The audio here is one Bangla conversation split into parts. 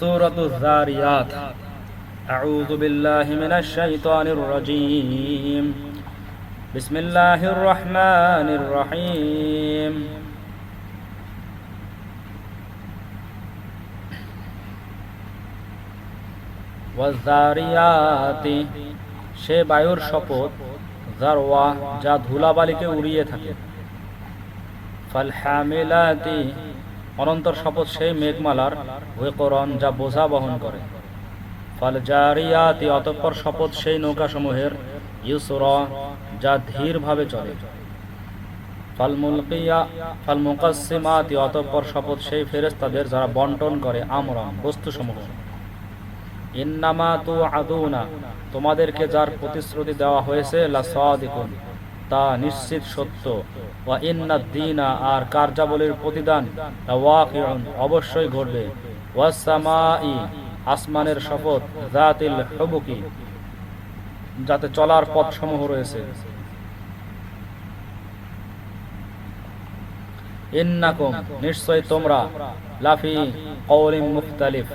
سورة الذاريات أعوذ بالله من الشيطان الرجيم بسم الله الرحمن الرحيم والذاريات সে বায়ুর শপথ জারওয়া যা ধুলাবালিকে উড়িয়ে থাকে ফাল হামিলাতি অনন্তর শপথ সেই মেঘমালার ওয়েকরণ যা বোঝা বহন করে। ফাল জারিয়াতি, অতঃপর শপথ সেই নৌকাসমূহের ইউসর যা ধীরভাবে চলে। ফাল মুলকিয়া, ফাল অতঃপর শপথ সেই ফেরেস্তাদের যারা বন্টন করে আমরণ বস্তুসমূহ। ইন্নামা তু আদুনা তোমাদেরকে যার প্রতিশ্রুতি দেওয়া হয়েছে, লা সাদিকুন। তা নিশ্চিত সত্য। ওয়া দিনা আর কার্যাবলীর প্রতিদান অবশ্যই ঘটবে। আসমানের শপথ যাতে চলার পথ সমূহ রয়েছে নিশ্চয় তোমরা, লাফি কওলিম মুখতালিফ,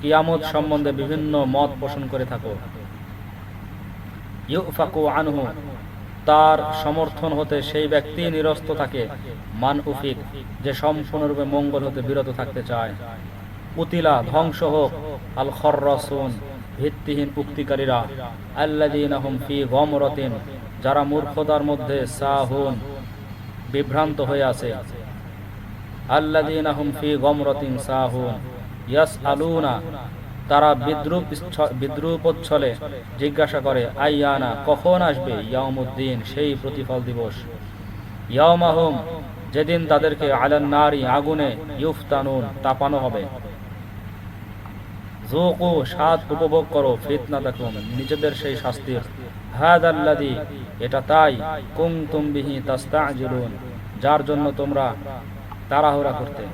কিয়ামত সম্বন্ধে বিভিন্ন মত পোষণ করে থাকো। ইউফাকু আনহু তার সমর্থন হতে সেই ব্যক্তি নিরস্ত থাকে। মান উফিক, যে সম্পূর্ণরূপে মঙ্গল হতে বিরত থাকতে চায়। উতিলা, ধ্বংস হোক। আল খর্রসুন, ভিত্তিহীন উক্তিকারীরা। আল্লাদিনাহুম ফি গমরতিন, যারা মূর্খতার মধ্যে সাহুন, বিভ্রান্ত হয়ে আছে। আল্লাদিনাহুম ফি গমরতিন সাহুন ইয়াস আলুনা তারা বিদ্রুপ বিদ্রুপচ্ছলে জিজ্ঞাসা করে, আইয়ানা, কখন আসবে ইয়ামুদ্দিন সেই প্রতিফল দিবস? ইয়ামাহুম যেদিন তাদেরকে আলান নারী আগুনে ইউফতানুন, তাপানো হবে। জোকু স্বাদ উপভোগ করো, ফিতনা দেখুন নিজেদের সেই শাস্তির। এটা তাই কুং তুমবিহি তাস্তাজিলুন, যার জন্য তোমরা তাড়াহুড়া করতে।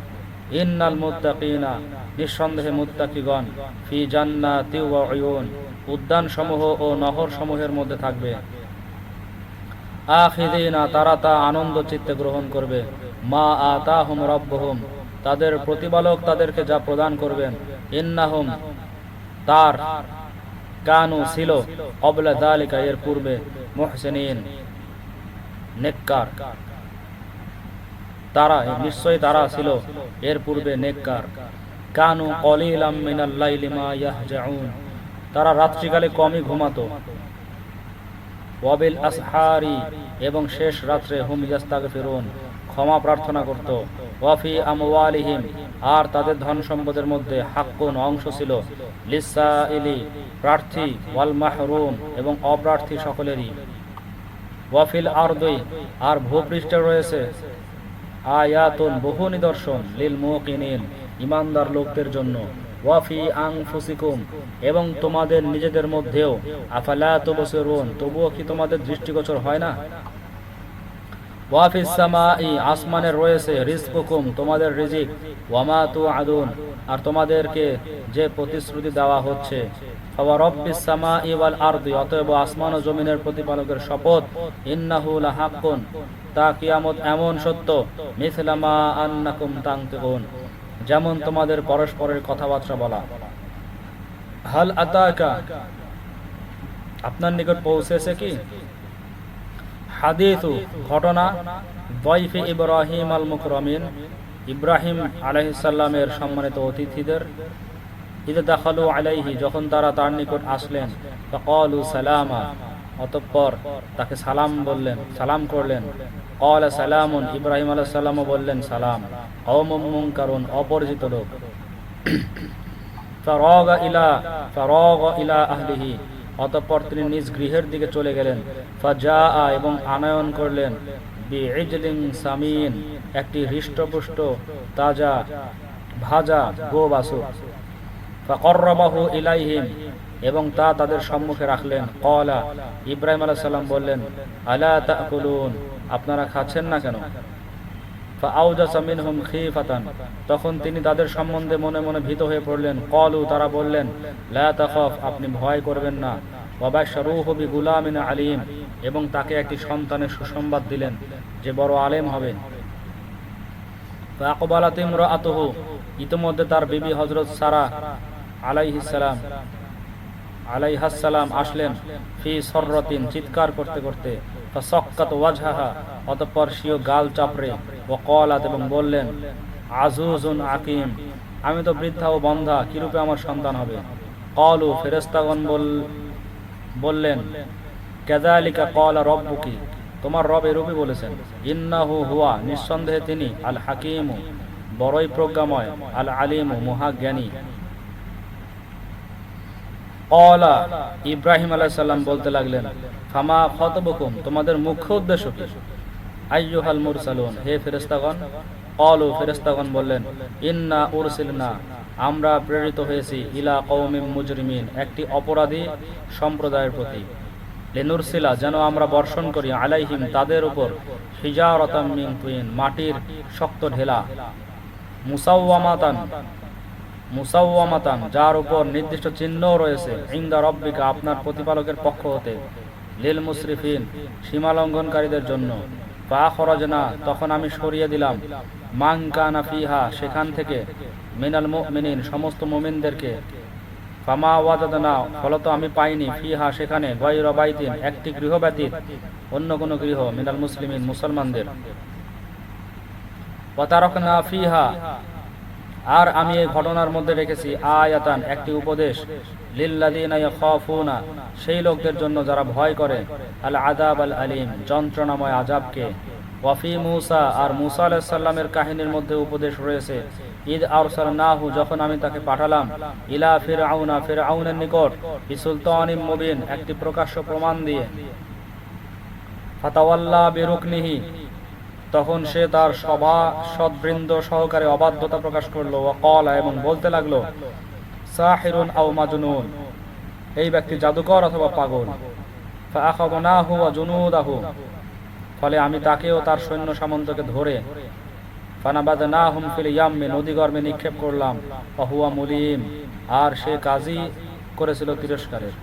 ইন্নাল মুত্তাকিনা, নিঃসন্দেহে মুত্তাকিগণ, ফি জান্নাতি ওয়া উদ্যান সমূহ ও নহর সমূহের মধ্যে থাকবে। আখিদিনা তারা তা আনন্দ চিত্তে গ্রহণ করবে। মা আতাহুম রব্বহুম, তাদের প্রতিপালক তাদেরকে যা প্রদান করবেন। ইন্নাহুম, তার কানু ছিল, অবলা দালিকা, এর পূর্বে মুহসিনিন, নেককার। তারা, নিশ্চয়ই তারা ছিল এর পূর্বে নেককার। কানু কলিলাম মিনাল লাইলি মা ইয়াহজাউন। তারা রাত্রিকালে কমই ঘুমাতো। ওয়াবিল আসহারি, এবং শেষ রাত্রে হুম ইয়াস্তাগফিরুন, ক্ষমা প্রার্থনা করত। ওয়াফি আমওয়ালিহিম, আর তাদের ধন সম্পদের মধ্যে হাক্কুন অংশ ছিল। লিসাইলি, প্রার্থী, ওয়াল মাহরুম, এবং অপ্রার্থী সকলেরই। ওয়াফিল আর আরদই আর ভূপৃষ্ঠে রয়েছে আয়াতুন বহু নিদর্শন লিল মুকিনিন ইমানদার লোকদের জন্য। ওয়াফি আংফুসিকুম, এবং তোমাদের নিজেদের মধ্যেও। আফালা তুবসিরুন, তবুও কি তোমাদের দৃষ্টিগোচর হয় না? ওয়াফিস সামাই, আসমানের রয়েছে, রিজকুকুম, তোমাদের রিজিক। ওয়ামা তু আদুন আর তোমাদেরকে যে প্রতিশ্রুতি দেওয়া হচ্ছে। আসমান ও জমিনের প্রতিপালকের শপথ তা কিয়ামত এমন সত্য যেমন তোমাদের পরস্পরের কথাবার্তা বলা। হাল আতাকা, আপনার নিকট পৌঁছেছে কি? হাদিসু, ঘটনা, দয়ফে ইব্রাহিম আল মুকরমিন ইব্রাহিম আলাইসাল্লামের সম্মানিত অতিথিদের। দাখালু আলাইহি, যখন তারা তার নিকট আসলেন, ফকালু অতঃপর তাকে সালাম বললেন, সালাম করলেন। কল সালামুন, ইব্রাহিম আলাইহিস সালামও বললেন, সালাম। কওমুম কারণ অপরিচিত লোক। অতঃপর তিনি নিজ গৃহের দিকে চলে গেলেন। ফাজা এবং আনয়ন করলেন। সামিন, একটি হৃষ্টপুষ্ট, তাজা, ভাজা গো বাসু ফাকরবাহু ইলাইহিম, এবং তা তাদের সম্মুখে রাখলেন। কলা ইব্রাহিম আলাহ সাল্লাম বললেন, আলা তাকুলুন, আপনারা খাচ্ছেন না কেন? তখন তিনি তাদের সম্বন্ধে মনে মনে ভীত হয়ে পড়লেন। কলু তারা বললেন আপনি ভয় করবেন না। বাবা শরুহবি গুলামিন আলিম, এবং তাকে একটি সন্তানের সুসংবাদ দিলেন, যে বড় আলেম হবেন ইতোমধ্যে তার বিবি হজরত সারা আলাইহিসালাম আলাইহাসালাম আসলেন ফি সররতিন, চিৎকার করতে করতে। সক্কাত ওয়াজহাহা, অতঃপর সিও গাল চাপড়ে ও কলাত এবং বললেন, আজুজুন আকিম, আমি তো বৃদ্ধা ও বন্ধা, কিরূপে আমার সন্তান হবে? কলু ফেরেস্তাগণ বললেন কেদালিকা কলা রব্বুকি, তোমার রব এরূপই বলেছেন, ইন্নাহু হুয়া, নিঃসন্দেহে তিনি আল হাকিমু বড়ই প্রজ্ঞাময় আল আলিমু মহাজ্ঞানী। কলা ইব্রাহিম আলাইসাল্লাম বলতে লাগলেন, ফামা ফতবকুম তোমাদের মুখ্য উদ্দেশ্য কি? আইয়ুহাল মুরসালুন হে ফেরেস্তাগণ কলু ফেরেস্তাগণ বললেন, ইন্না উরসিলনা আমরা প্রেরিত হয়েছি ইলা কৌমিম মুজরিমিন, একটি অপরাধী সম্প্রদায়ের প্রতি। লেনুরসিলা যেন আমরা বর্ষণ করি, আলাইহিম তাদের উপর, হিজারতাম মিন তুইন মাটির শক্ত ঢেলা। মুসাওয়ামাতান মুসাওয়ামাতান, যার উপর নির্দিষ্ট চিহ্নও রয়েছে, ইন্দা রব্বিকা আপনার প্রতিপালকের পক্ষ হতে, লিল মুসরিফিন সীমা লঙ্ঘনকারীদের জন্য। পা খরচ না তখন আমি সরিয়ে দিলাম। মাং কানা ফিহা, সেখান থেকে মিনাল মিনিন সমস্ত মুমিনদেরকে। ফামা ওয়াজাদনা, ফলত আমি পাইনি। ফিহা, সেখানে গৈর বাইতিন, একটি গৃহ ব্যতীত অন্য কোনো গৃহ, মিনাল মুসলিমিন, মুসলমানদের। ওয়াতারকনা ফিহা আর আমি এই ঘটনার মধ্যে রেখেছি আয়াতান, একটি উপদেশ। সেই লোকদের জন্য যারা ভয় করে আল আদাব আল আলিম, যন্ত্রণাময় আজাবকে ওয়াফি মুসা, আর মুসা আলাহিসাল্লামের কাহিনীর মধ্যে উপদেশ রয়েছে ঈদ আরসাল নাহু যখন আমি তাকে পাঠালাম, ইলা ফির আউনা ফির আউনের নিকট বিসুলতান মুবিন, একটি প্রকাশ্য প্রমাণ দিয়ে, ফাতাওয়াল্লা বিরুকনিহি তখন সে তার সভা সদবৃন্দ সহকারে অবাধ্যতা প্রকাশ করল ও কলা এবং বলতে লাগল, সাহিরুন আও মাজনুন, এই ব্যক্তি জাদুকর অথবা পাগল। ফলে আমি তাকেও তার সৈন্য সামন্তকে ধরে ফিল ইয়াম্মি, নদীগর্ভে নিক্ষেপ করলাম। মুলিম, আর সে কাজী করেছিল তিরস্কারের।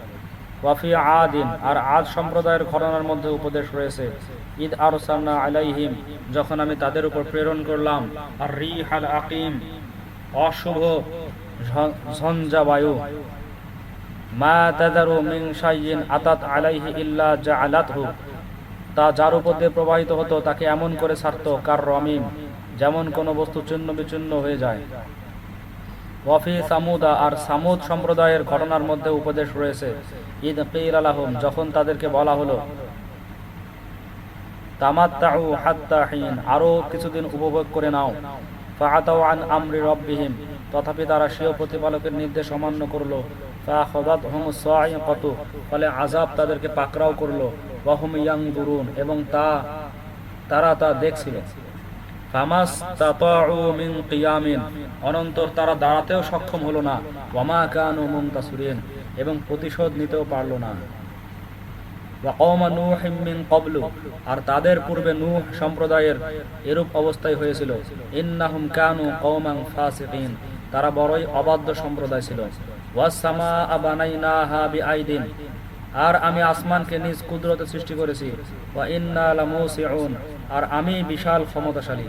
ওয়াফি আদিন, আর আদ সম্প্রদায়ের ঘটনার মধ্যে উপদেশ রয়েছে। ঈদ আরসালনা আলাইহিম, যখন আমি তাদের উপর প্রেরণ করলাম, আর রিহাল আকিম, অশুভ ঝঞ্ঝা বায়ু মা তাদারু মিন শাইইন আতাত আলাইহি ইল্লা জাআলাতহু। তা যার উপর দিয়ে প্রবাহিত হতো, তাকে এমন করে ছাড়তো, কার রমিম, যেমন কোনো বস্তু চূর্ণ বিচূর্ণ হয়ে যায়। ওয়াফি সামুদা আর সামুদ সম্প্রদায়ের ঘটনার মধ্যে উপদেশ রয়েছে। ঈদ কিল আলাহম, যখন তাদেরকে বলা হলো, তামাত্তাউ হাত্তা হিন, আরও কিছুদিন উপভোগ করে নাও। ফাআতাউ আন আমরি রব্বিহিম, তথাপি তারা স্বীয় প্রতিপালকের নির্দেশ অমান্য করল। ফাআখাযাতহুম সাইকাতু ফলে আযাব তাদেরকে পাকড়াও করল। ওয়াহুম ইয়ানজুরুন এবং তা, তারা তা দেখছিল। অনন্তর তারা দাঁড়াতেও সক্ষম হলো না। এবং প্রতিশোধ নিতেও পারল না। আর তাদের পূর্বে নূহ সম্প্রদায়ের এরূপ অবস্থায় হয়েছিল। তারা বড়ই অবাধ্য সম্প্রদায় ছিল। আর আমি আসমানকে নিজ কুদরতে সৃষ্টি করেছি। আর আমি বিশাল ক্ষমতাশালী।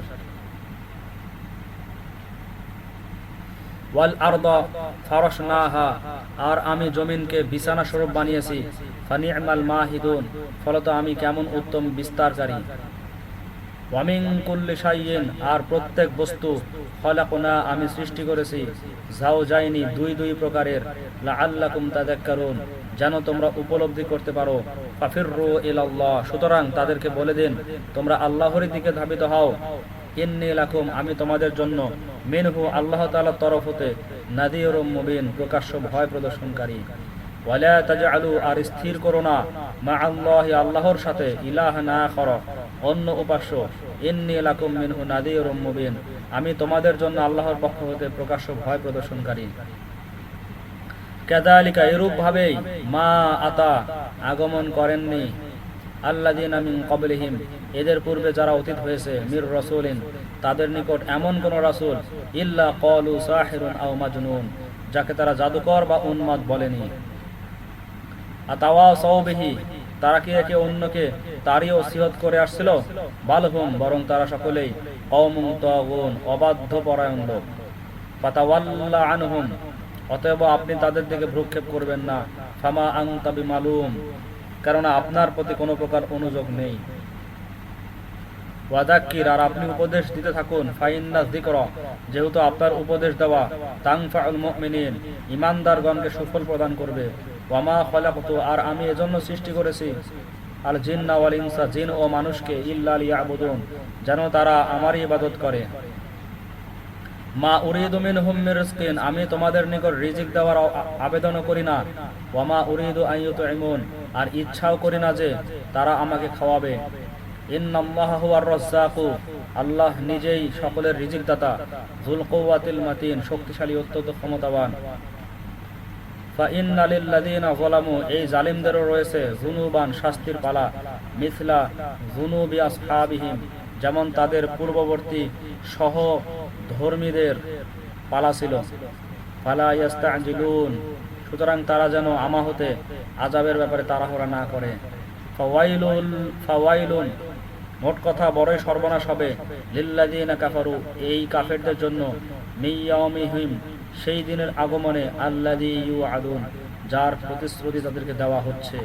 ওয়াল আরদা ফারাশনাহা, আর আমি জমিনকে বিছানা স্বরূপ বানিয়েছি। ফানি'মাল মাহিদুন, ফলত আমি কেমন উত্তম বিস্তারকারী। ওয়ামিন কুল্লি শাইইন, আর প্রত্যেক বস্তু খলাকনা আমি সৃষ্টি করেছি। যাওজাইনি দুই দুই প্রকারের, লাআল্লাকুম তাযাক্কারুন, যেন তোমরা উপলব্ধি করতে পারো। ফাফিররু ইলাল্লাহ, সুতরাং তাদেরকে বলে দিন, তোমরা আল্লাহর দিকে ধাবিত হও। ইন্নি লাকুম, আমি তোমাদের জন্য মিনহু আল্লাহ তাআলার তরফ হতে নাদিরুম মুবিন, প্রকাশ্য ভয় প্রদর্শনকারী। ওয়ালা তাজআলু, আর স্থির করো না। মা আল্লাহি আল্লাহর সাথে ইলাহান আখর অন্য উপাস্য, ইন্নি লাকুম মিনহু নাদিরুম মুবিন, আমি তোমাদের জন্য আল্লাহর পক্ষ হতে প্রকাশ্য ভয় প্রদর্শনকারী। কেদালিকা এরূপ ভাবেই মা আতা আগমন করেননি। আল্লাদিন মিন কবলিহিম এদের পূর্বে যারা অতীত হয়েছে, মির রসুলিন, তাদের নিকট এমন কোন রাসূল ইল্লা কলু সাহিরুন আও মাজনুন, যাকে তারা জাদুকর বা উন্মাদ বলেনি। আতাওয়া সৌবিহি তারা কি একে অন্যকে তারই ওসিহত করে আসছিল? বালহুম, বরং তারা সকলেই কওমুন তাগুন, অবাধ্য পরায়ণ লোক। ফাতাওয়াল্লা আনহুম, অতএব আপনি তাদের দিকে ভ্রুক্ষেপ করবেন না। ফামা আং তাবি মালুম কেননা আপনার প্রতি কোনো প্রকার অনুযোগ নেই। ওয়াদাক্কির আর আপনি উপদেশ দিতে থাকুন, ফাইন্না যিকরা, যেহেতু আপনার উপদেশ দেওয়া তাংফাউল মুমিনিন, ইমানদারগণকে সুফল প্রদান করবে। ওয়ামা খলাকতু, আর আমি এজন্য সৃষ্টি করেছি। আল জিন্না ওয়াল ইনসা, জিন ও মানুষকে ইল্লা লিয়াবুদুন, যেন তারা আমারই ইবাদত করে। মা উরিদু মিনহুম আমি তোমাদের নিকট রিজিক দেওয়ার আ- আবেদনও করি না। ওয়ামা উরিদু আইয়ুতইমুন আর ইচ্ছাও করি না যে তারা আমাকে খাওয়াবে। আল্লাহ নিজেই সকলের রিজিক দাতা মাতিন, শক্তিশালী অত্যন্ত ক্ষমতাবান। এই জালিমদেরও রয়েছে জুনুবান শাস্তির পালা, মিথলা জুনুবি আসহাবিহিম, যেমন তাদের পূর্ববর্তী সহ ধর্মীদের পালা ছিল। সুতরাং তারা যেন আমা হতে আজাবের ব্যাপারে তাড়াহুড়া না করে। মোট কথা বড়ই সর্বনাশ হবে। লিল্লাযীনা কাফারু, এই কাফেরদের জন্য সেই দিনের আগমনে আল্লাযী ইউআদুন, যার প্রতিশ্রুতি তাদেরকে দেওয়া হচ্ছে।